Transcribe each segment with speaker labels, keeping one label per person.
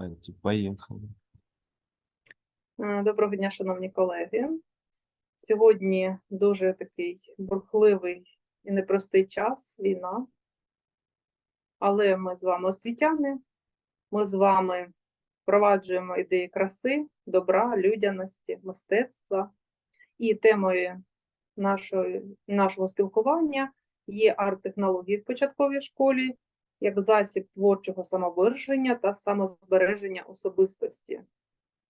Speaker 1: Давайте, поїхали.
Speaker 2: Е, Доброго дня, шановні колеги. Сьогодні дуже такий бурхливий і непростий час, війна. Але ми з вами освітяни, ми з вами впроваджуємо ідеї краси, добра, людяності, мистецтва. І темою нашої, нашого спілкування є арт-технології в початковій школі як засіб творчого самовираження та самозбереження особистості.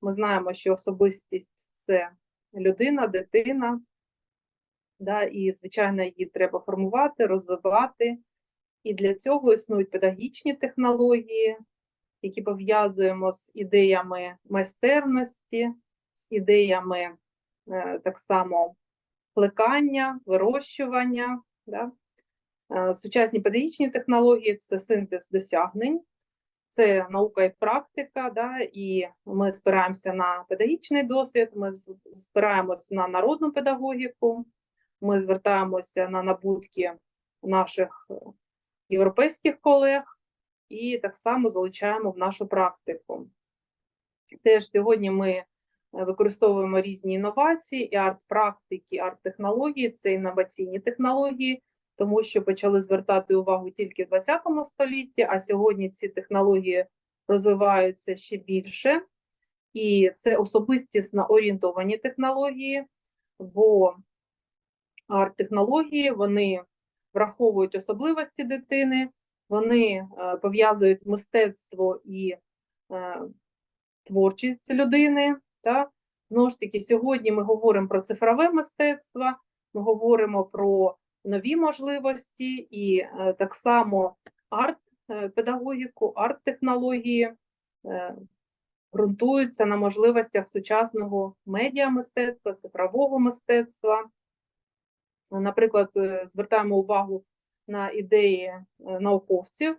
Speaker 2: Ми знаємо, що особистість це людина, дитина, да, і, звичайно, її треба формувати, розвивати. І для цього існують педагогічні технології, які пов'язуємо з ідеями майстерності, з ідеями е, так само плекання, вирощування. Да. Е, Сучасні педагогічні технології це синтез досягнень, це наука і практика, да, і ми спираємося на педагогічний досвід, ми спираємося на народну педагогіку, ми звертаємося на набутки наших е, європейських колег і так само залучаємо в нашу практику. Теж сьогодні ми е, використовуємо різні інновації, і арт-практики, арт-технології це інноваційні технології, тому що почали звертати увагу тільки в 20 столітті, а сьогодні ці технології розвиваються ще більше. І це особистісно орієнтовані технології, бо арт-технології вони враховують особливості дитини, вони е, пов'язують мистецтво і е, творчість людини. Та? Знову ж таки, сьогодні ми говоримо про цифрове мистецтво, ми говоримо про нові можливості і е, так само арт-педагогіку, арт-технології е, ґрунтуються на можливостях сучасного медіамистецтва, цифрового мистецтва. Наприклад, е, звертаємо увагу на ідеї е, науковців.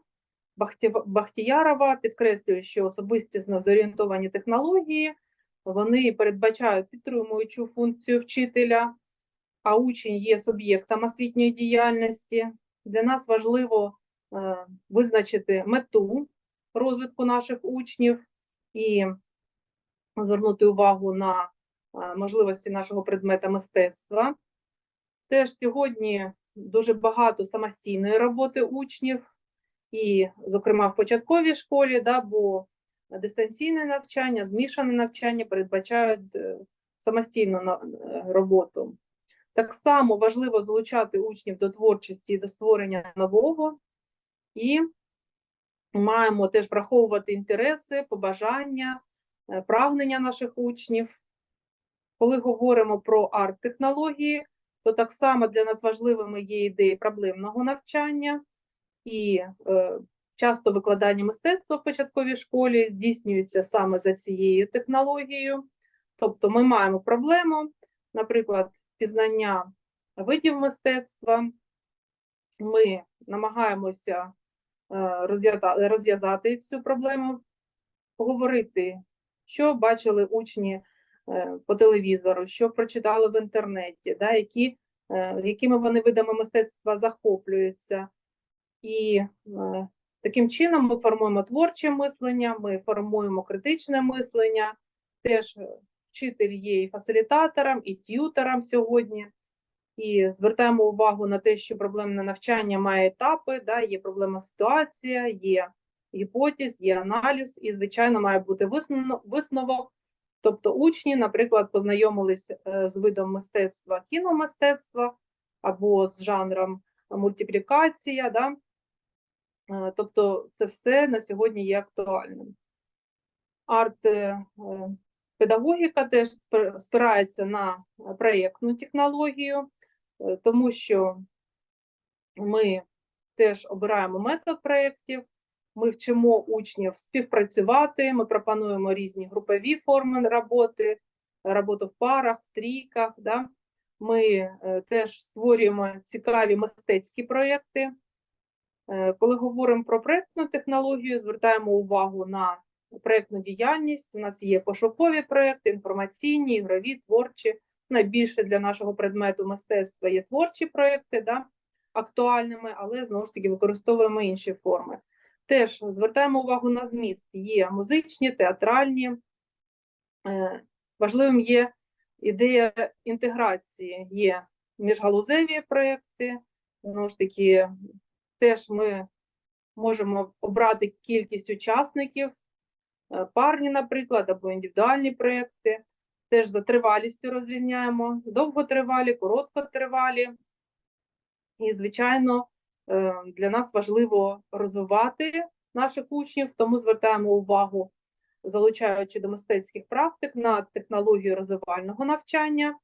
Speaker 2: Бахті- Бахтіярова підкреслює, що особистісно зорієнтовані технології вони передбачають підтримуючу функцію вчителя, а учень є суб'єктом освітньої діяльності. Для нас важливо е, визначити мету розвитку наших учнів і звернути увагу на е, можливості нашого предмета мистецтва. Теж сьогодні дуже багато самостійної роботи учнів, і, зокрема, в початковій школі, да, бо дистанційне навчання, змішане навчання передбачають е, самостійну роботу. Так само важливо залучати учнів до творчості до створення нового, і маємо теж враховувати інтереси, побажання, е, прагнення наших учнів. Коли говоримо про арт-технології, то так само для нас важливими є ідеї проблемного навчання, і е, часто викладання мистецтва в початковій школі здійснюється саме за цією технологією. Тобто ми маємо проблему, наприклад, пізнання видів мистецтва. Ми намагаємося е, розв'язати цю проблему, поговорити, що бачили учні е, по телевізору, що прочитали в інтернеті, да, які, е, якими вони видами мистецтва захоплюються. І таким чином ми формуємо творче мислення, ми формуємо критичне мислення. Теж вчитель є і фасилітатором, і т'ютором сьогодні. І звертаємо увагу на те, що проблемне навчання має етапи, да, є проблема ситуація, є гіпотез, є аналіз, і, звичайно, має бути висновок. Тобто учні, наприклад, познайомились е, з видом мистецтва кіномистецтва або з жанром мультиплікація. Да? Е, Тобто це все на сьогодні є актуальним. Арт-педагогіка теж спирається на проєктну технологію, е, тому що ми теж обираємо метод проєктів, ми вчимо учнів співпрацювати, ми пропонуємо різні групові форми роботи, роботу в парах, в трійках. Да? Ми е, теж створюємо цікаві мистецькі проєкти. Е, Коли говоримо про проєктну технологію, звертаємо увагу на проєктну діяльність. У нас є пошукові проєкти, інформаційні, ігрові, творчі. Найбільше для нашого предмету мистецтва є творчі проєкти, да, актуальними, але знову ж таки використовуємо інші форми. Теж звертаємо увагу на зміст. Є музичні, театральні. Е, Важливим є ідея інтеграції, є міжгалузеві проекти. Знову ж таки, теж ми можемо обрати кількість учасників, парні, наприклад, або індивідуальні проекти. Теж за тривалістю розрізняємо довготривалі, короткотривалі. І, звичайно, е, для нас важливо розвивати наших учнів, тому звертаємо увагу, залучаючи до мистецьких практик на технологію розвивального навчання.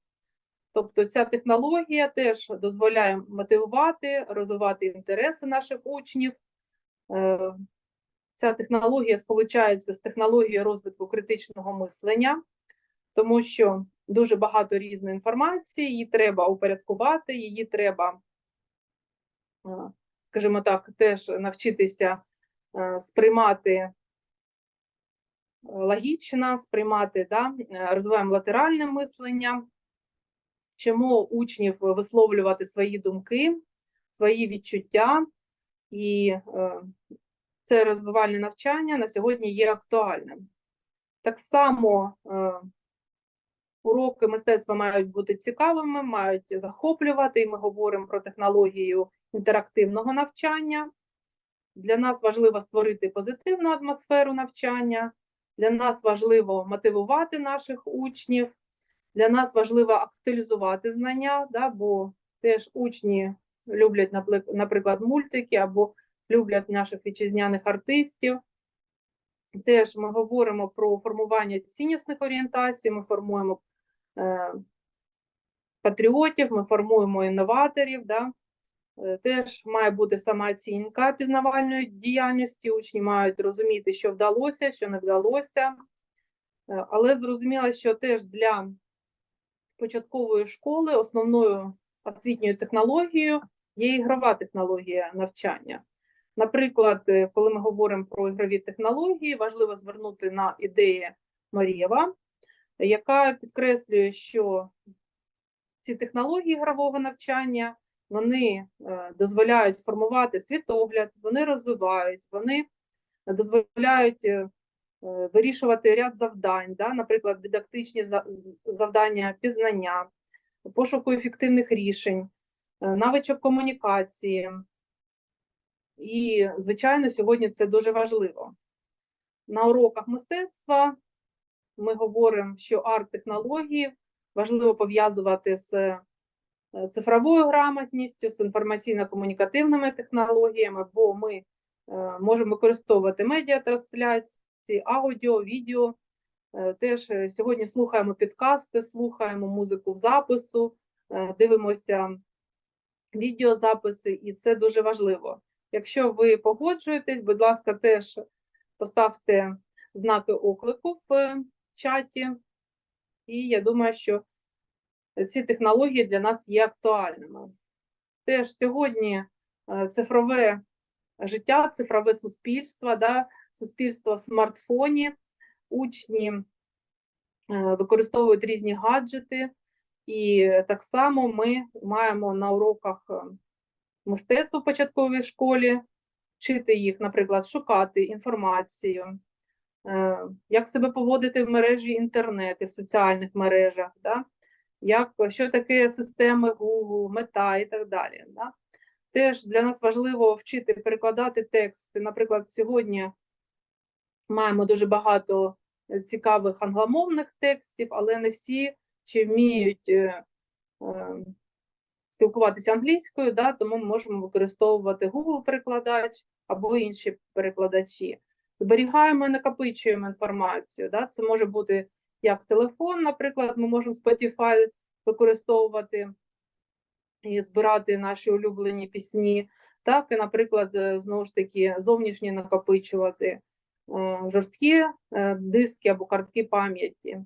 Speaker 2: Тобто ця технологія теж дозволяє мотивувати, розвивати інтереси наших учнів. Ця технологія сполучається з технологією розвитку критичного мислення, тому що дуже багато різної інформації, її треба упорядкувати, її треба, е, скажімо так, теж навчитися е, сприймати е, логічно, сприймати, да, розвиваємо латеральне мислення, вчимо учнів висловлювати свої думки, свої відчуття, і це розвивальне навчання на сьогодні є актуальним. Так само е, уроки мистецтва мають бути цікавими, мають захоплювати, і ми говоримо про технологію інтерактивного навчання. Для нас важливо створити позитивну атмосферу навчання, для нас важливо мотивувати наших учнів, для нас важливо актуалізувати знання, да, бо теж учні люблять, наприклад, мультики або люблять наших вітчизняних артистів. Теж ми говоримо про формування ціннісних орієнтацій, ми формуємо е, патріотів, ми формуємо інноваторів. Да? Е, Теж має бути самооцінка пізнавальної діяльності. Учні мають розуміти, що вдалося, що не вдалося. Е, Але зрозуміло, що теж для початкової школи основною освітньою технологією є ігрова технологія навчання. Наприклад, е, коли ми говоримо про ігрові технології, важливо звернути на ідеї Марієва, яка підкреслює, що ці технології ігрового навчання вони е, дозволяють формувати світогляд, вони розвивають, вони дозволяють е, вирішувати ряд завдань, да? наприклад, дидактичні завдання пізнання, пошуку ефективних рішень, навичок комунікації. І, звичайно, сьогодні це дуже важливо. На уроках мистецтва ми говоримо, що арт-технології важливо пов'язувати з е, цифровою грамотністю, з інформаційно-комунікативними технологіями, бо ми е, можемо використовувати медіатрансляції, аудіо, відео. Е, Теж сьогодні слухаємо підкасти, слухаємо музику в запису, дивимося відеозаписи, і це дуже важливо. Якщо ви погоджуєтесь, будь ласка, теж поставте знаки оклику в е, чаті, і я думаю, що ці технології для нас є актуальними. Теж сьогодні е, цифрове життя, цифрове суспільство, да, суспільство в смартфоні, учні е, використовують різні гаджети, і так само ми маємо на уроках мистецтва в початковій школі вчити їх, наприклад, шукати інформацію, е, як себе поводити в мережі інтернет і в соціальних мережах, да? як, що таке системи Google, мета і так далі. Да? Теж для нас важливо вчити перекладати тексти. Наприклад, сьогодні маємо дуже багато е, цікавих англомовних текстів, але не всі ще вміють е, спілкуватися англійською, да, тому ми можемо використовувати Google-перекладач або інші перекладачі. Зберігаємо і накопичуємо інформацію. Да? Це може бути як телефон, наприклад, ми можемо Spotify використовувати і збирати наші улюблені пісні, так і, наприклад, е, знову ж таки, зовнішні накопичувати е, жорсткі е, диски або картки пам'яті.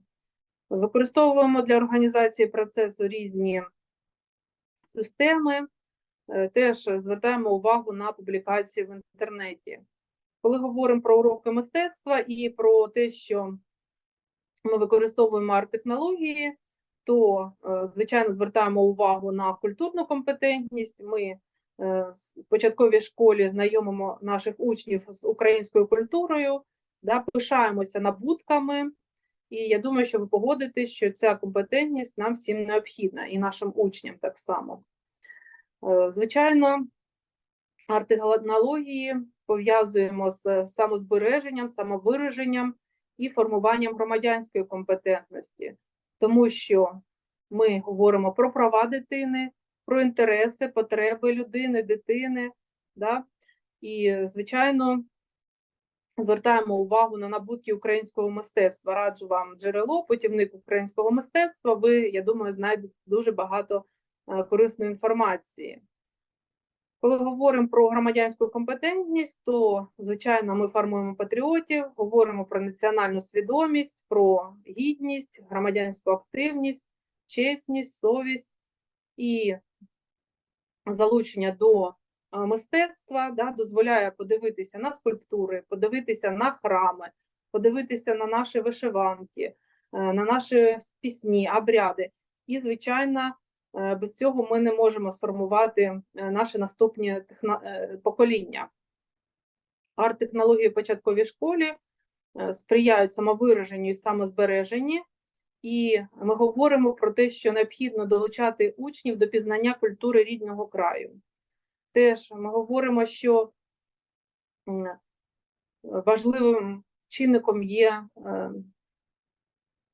Speaker 2: Використовуємо для організації процесу різні системи, е, теж звертаємо увагу на публікації в інтернеті. Коли говоримо про уроки мистецтва і про те, що ми використовуємо арт-технології, то, е, звичайно, звертаємо увагу на культурну компетентність. Ми е, в початковій школі знайомимо наших учнів з українською культурою, да, пишаємося набутками, і я думаю, що ви погодитесь, що ця компетентність нам всім необхідна, і нашим учням так само. Е, Звичайно, арт-технології пов'язуємо з самозбереженням, самовираженням і формуванням громадянської компетентності, тому що ми говоримо про права дитини, про інтереси, потреби людини, дитини. Да? І, звичайно, звертаємо увагу на набутки українського мистецтва. Раджу вам джерело, путівник українського мистецтва. Ви, я думаю, знайдете дуже багато е, корисної інформації. Коли говоримо про громадянську компетентність, то звичайно ми формуємо патріотів, говоримо про національну свідомість, про гідність, громадянську активність, чесність, совість і залучення до мистецтва да, дозволяє подивитися на скульптури, подивитися на храми, подивитися на наші вишиванки, е, на наші пісні, обряди. І, звичайно, е, без цього ми не можемо сформувати е, наші наступні техно- покоління. Арт-технології в початковій школі сприяють самовираженню і самозбереженні, і ми говоримо про те, що необхідно долучати учнів до пізнання культури рідного краю. Теж ми говоримо, що важливим чинником є е,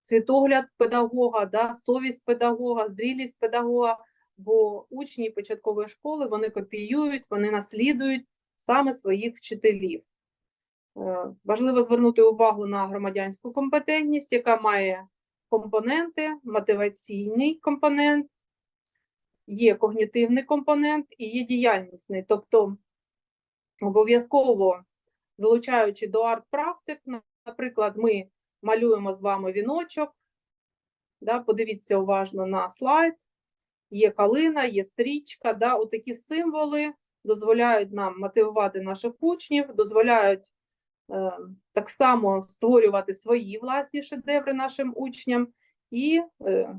Speaker 2: світогляд педагога, да, совість педагога, зрілість педагога, бо учні початкової школи вони копіюють, вони наслідують саме своїх вчителів. Е, Важливо звернути увагу на громадянську компетентність, яка має компоненти, мотиваційний компонент, є когнітивний компонент і є діяльнісний. Тобто обов'язково залучаючи до арт-практик, наприклад, ми малюємо з вами віночок, да, подивіться уважно на слайд, є калина, є стрічка, да, отакі символи дозволяють нам мотивувати наших учнів, дозволяють е, так само створювати свої власні шедеври нашим учням і е,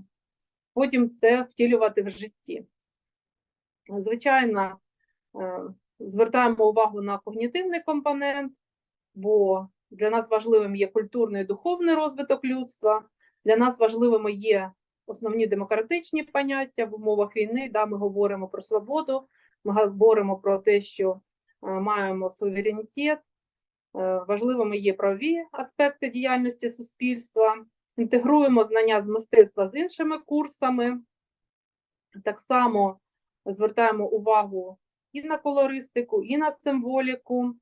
Speaker 2: потім це втілювати в житті. Звичайно, е, звертаємо увагу на когнітивний компонент, бо для нас важливим є культурний і духовний розвиток людства, для нас важливими є основні демократичні поняття в умовах війни. Да, ми говоримо про свободу, ми говоримо про те, що е, маємо суверенітет, Е, Важливими є правові аспекти діяльності суспільства, інтегруємо знання з мистецтва з іншими курсами. Так само звертаємо увагу і на колористику, і на символіку.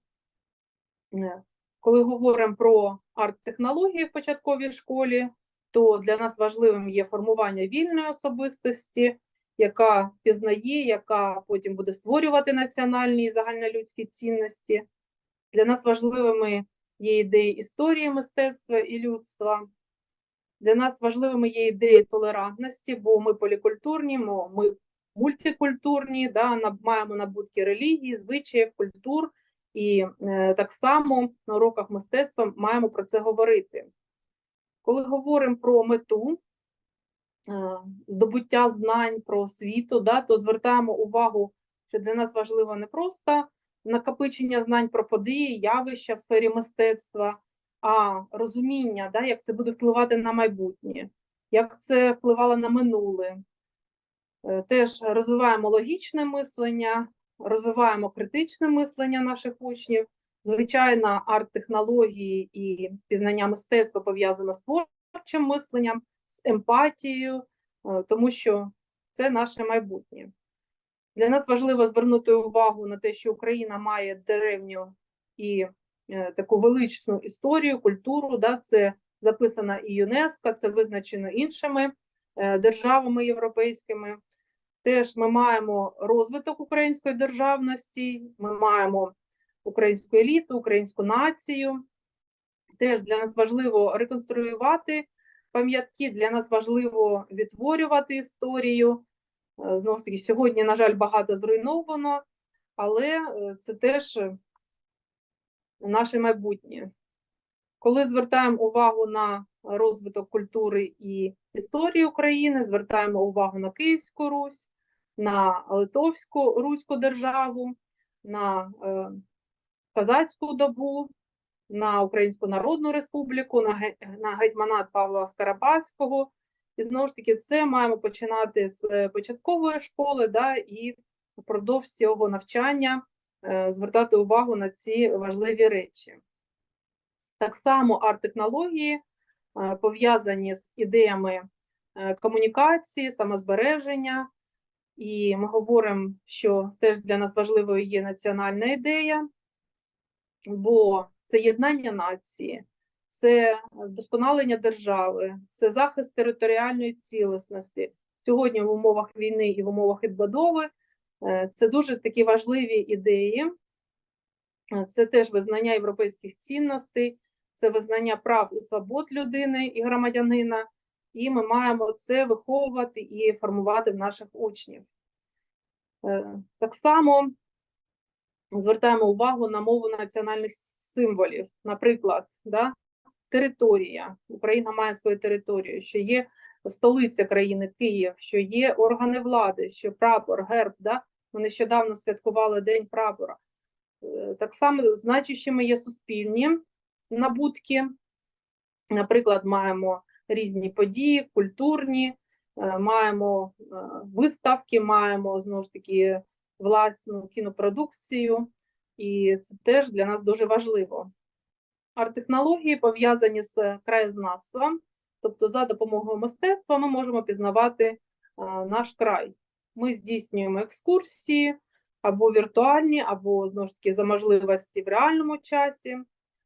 Speaker 2: Е, Коли говоримо про арт-технології в початковій школі, то для нас важливим є формування вільної особистості, яка пізнає, яка потім буде створювати національні і загальнолюдські цінності. Для нас важливими є ідеї історії мистецтва і людства. Для нас важливими є ідеї толерантності, бо ми полікультурні, ми мультикультурні, да, маємо набутки релігії, звичаїв, культур, і е, так само на уроках мистецтва маємо про це говорити. Коли говоримо про мету, е, здобуття знань про освіту, да, то звертаємо увагу, що для нас важливо не просто накопичення знань про події, явища в сфері мистецтва, а розуміння, да, як це буде впливати на майбутнє, як це впливало на минуле. Е, Теж розвиваємо логічне мислення, розвиваємо критичне мислення наших учнів. Звичайно, арт-технології і пізнання мистецтва пов'язане з творчим мисленням, з емпатією, е, тому що це наше майбутнє. Для нас важливо звернути увагу на те, що Україна має древню і таку величну історію, культуру. Да, це записано і ЮНЕСКО, це визначено іншими е, державами європейськими. Теж ми маємо розвиток української державності, ми маємо українську еліту, українську націю. Теж для нас важливо реконструювати пам'ятки, для нас важливо відтворювати історію. Е, Знову ж таки, сьогодні, на жаль, багато зруйновано, але е, це теж е, наше майбутнє. Коли звертаємо увагу на розвиток культури і історії України, звертаємо увагу на Київську Русь, на Литовську Руську державу, на е, Казацьку добу, на Українську Народну Республіку, на, на гетьманат Павла Скарабатського. І знову ж таки, це маємо починати з е, початкової школи, да, і впродовж цього навчання звертати увагу на ці важливі речі. Так само арт-технології е, пов'язані з ідеями е, комунікації, самозбереження. І ми говоримо, що теж для нас важливою є національна ідея, бо це єднання нації, це вдосконалення держави, це захист територіальної цілісності. Сьогодні в умовах війни і в умовах відбудови е, це дуже такі важливі ідеї. Е, Це теж визнання європейських цінностей, це визнання прав і свобод людини і громадянина, і ми маємо це виховувати і формувати в наших учнів. Е, Так само звертаємо увагу на мову національних символів. Наприклад, да, територія. Україна має свою територію, що є столиця країни Київ, що є органи влади, що прапор, герб. Да? Ми нещодавно святкували День прапора. Е, Так само значущими є суспільні набутки. Наприклад, маємо різні події, культурні, е, маємо е, виставки, маємо знову ж таки власну кінопродукцію, і це теж для нас дуже важливо. Арт-технології пов'язані з краєзнавством, тобто за допомогою мистецтва ми можемо пізнавати е, наш край. Ми здійснюємо екскурсії або віртуальні, або знову ж таки за можливості в реальному часі.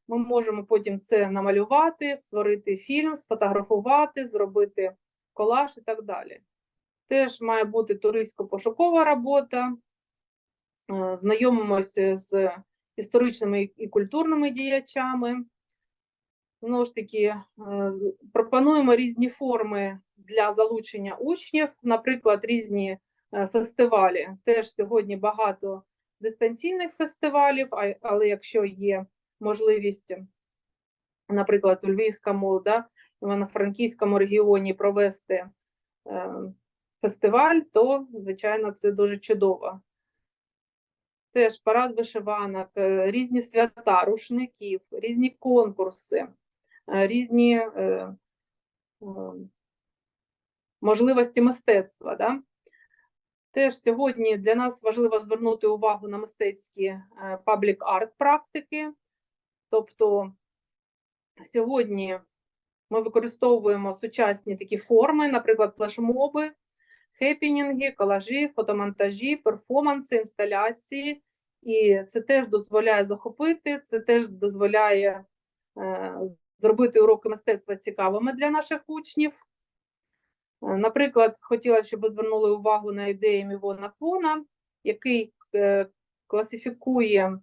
Speaker 2: Ми можемо потім це намалювати, створити фільм, сфотографувати, зробити колаж і так далі. Теж має бути туристсько-пошукова робота, е, знайомимося з історичними і культурними діячами. Знову ж таки, е, пропонуємо різні форми для залучення учнів, наприклад, різні е, фестивалі. Теж сьогодні багато дистанційних фестивалів, але якщо є можливість, наприклад, у Львівському, да, Івано-Франківському регіоні провести е, фестиваль, то, звичайно, це дуже чудово. Теж парад вишиванок, різні свята, рушників, різні конкурси, різні е, е, можливості мистецтва. Да? Теж сьогодні для нас важливо звернути увагу на мистецькі паблік арт практики. Тобто сьогодні ми використовуємо сучасні такі форми, наприклад, флешмоби, хепінінги, колажі, фотомонтажі, перформанси, інсталяції. І це теж дозволяє захопити, це теж дозволяє е, зробити уроки мистецтва цікавими для наших учнів. Е, Наприклад, хотіла, щоб ви звернули увагу на ідеї Мівона Квона, який е, класифікує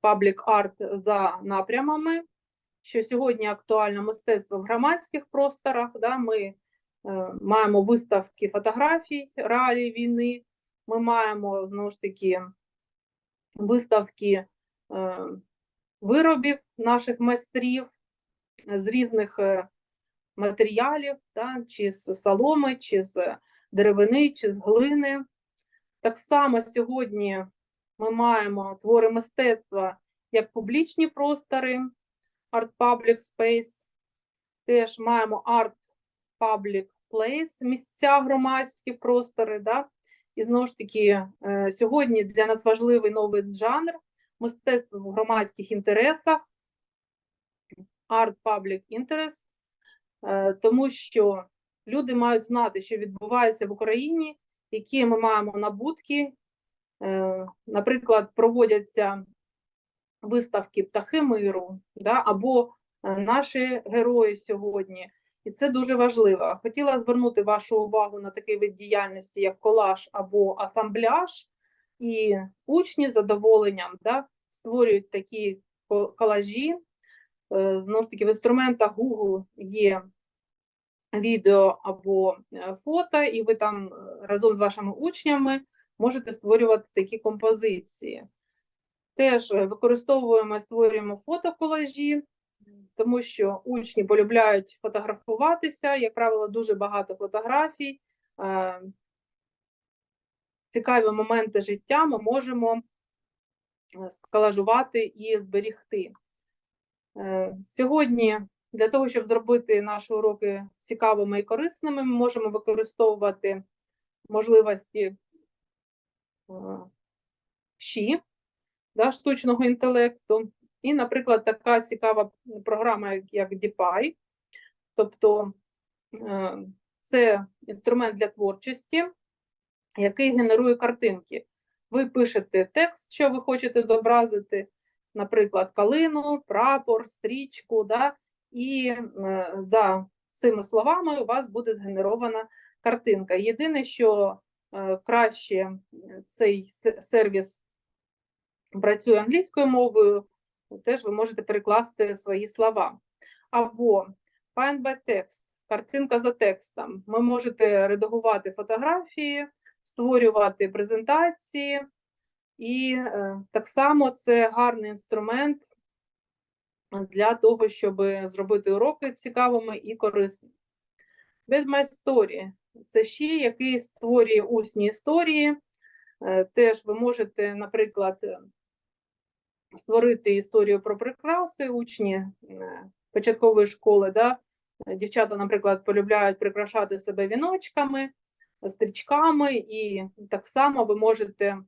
Speaker 2: паблік арт за напрямами, що сьогодні актуально мистецтво в громадських просторах. Да, ми е, маємо виставки фотографій реалій війни, ми маємо знову ж таки виставки е, виробів наших майстрів з різних е, матеріалів, да, чи з соломи, чи з деревини, чи з глини. Так само сьогодні ми маємо твори мистецтва як публічні простори, Art Public Space, теж маємо Art Public Place, місця громадські простори. Да? І знову ж таки, е, сьогодні для нас важливий новий жанр мистецтво в громадських інтересах, Art Public Interest, е, тому що люди мають знати, що відбувається в Україні, які ми маємо набутки. Е, Наприклад, проводяться виставки птахи миру, да, або е, наші герої сьогодні. І це дуже важливо. Хотіла звернути вашу увагу на такий вид діяльності, як колаж або асамбляж, і учні з задоволенням да, створюють такі колажі. Е, Знову ж таки, в інструментах Google є відео або е, фото, і ви там е, разом з вашими учнями можете створювати такі композиції. Теж використовуємо створюємо фотоколажі, тому що учні полюбляють фотографуватися, як правило, дуже багато фотографій. Цікаві моменти життя ми можемо е, сколажувати і зберігти. Е, Сьогодні для того, щоб зробити наші уроки цікавими і корисними, ми можемо використовувати можливості е, ЩІ, да, штучного інтелекту. І, наприклад, така цікава програма, як- DeepI. Тобто це інструмент для творчості, який генерує картинки. Ви пишете текст, що ви хочете зобразити, наприклад, калину, прапор, стрічку, да, і е, за цими словами у вас буде згенерована картинка. Єдине, що е, краще е, цей сервіс працює англійською мовою, теж ви можете перекласти свої слова. Або Find by text, картинка за текстом. Ви можете редагувати фотографії, створювати презентації, і е, так само це гарний інструмент для того, щоб зробити уроки цікавими і корисними. Story – це ще який створює усні історії. Е, Теж ви можете, наприклад, е, створити історію про прикраси учні початкової школи. Да? Дівчата, наприклад, полюбляють прикрашати себе віночками, стрічками, і так само ви можете е,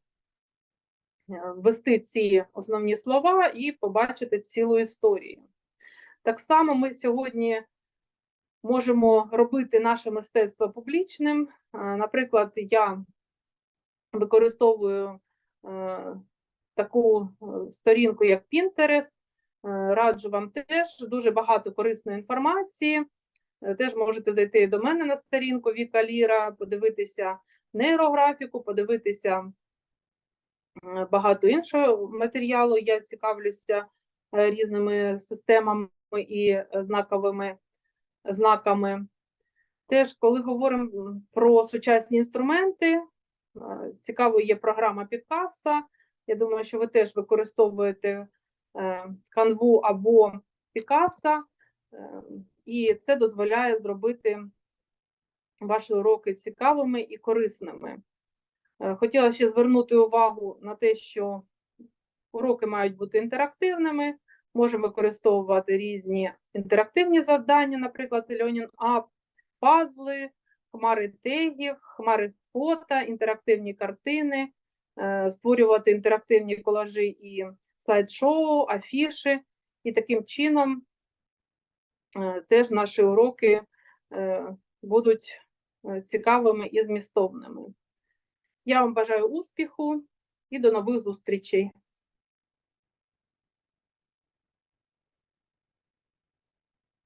Speaker 2: ввести ці основні слова і побачити цілу історію. Так само ми сьогодні можемо робити наше мистецтво публічним. Е, Наприклад, я використовую е, таку сторінку, як Pinterest. Раджу вам теж дуже багато корисної інформації. Е, Теж можете зайти до мене на сторінку Віка Ліра, подивитися нейрографіку, подивитися е, багато іншого матеріалу. Я цікавлюся е, різними системами і знаковими знаками. Теж, коли говоримо про сучасні інструменти, цікавою є програма Picasso. Я думаю, що ви теж використовуєте канву або е, і це дозволяє зробити ваші уроки цікавими і корисними. Е, Хотіла ще звернути увагу на те, що уроки мають бути інтерактивними. Можемо використовувати різні інтерактивні завдання, наприклад, Learning App, пазли, хмари тегів, хмари фото, інтерактивні картини, е, створювати інтерактивні колажі і слайд-шоу, афіші. І таким чином теж наші уроки е, будуть е, цікавими і змістовними. Я вам бажаю успіху і до нових зустрічей.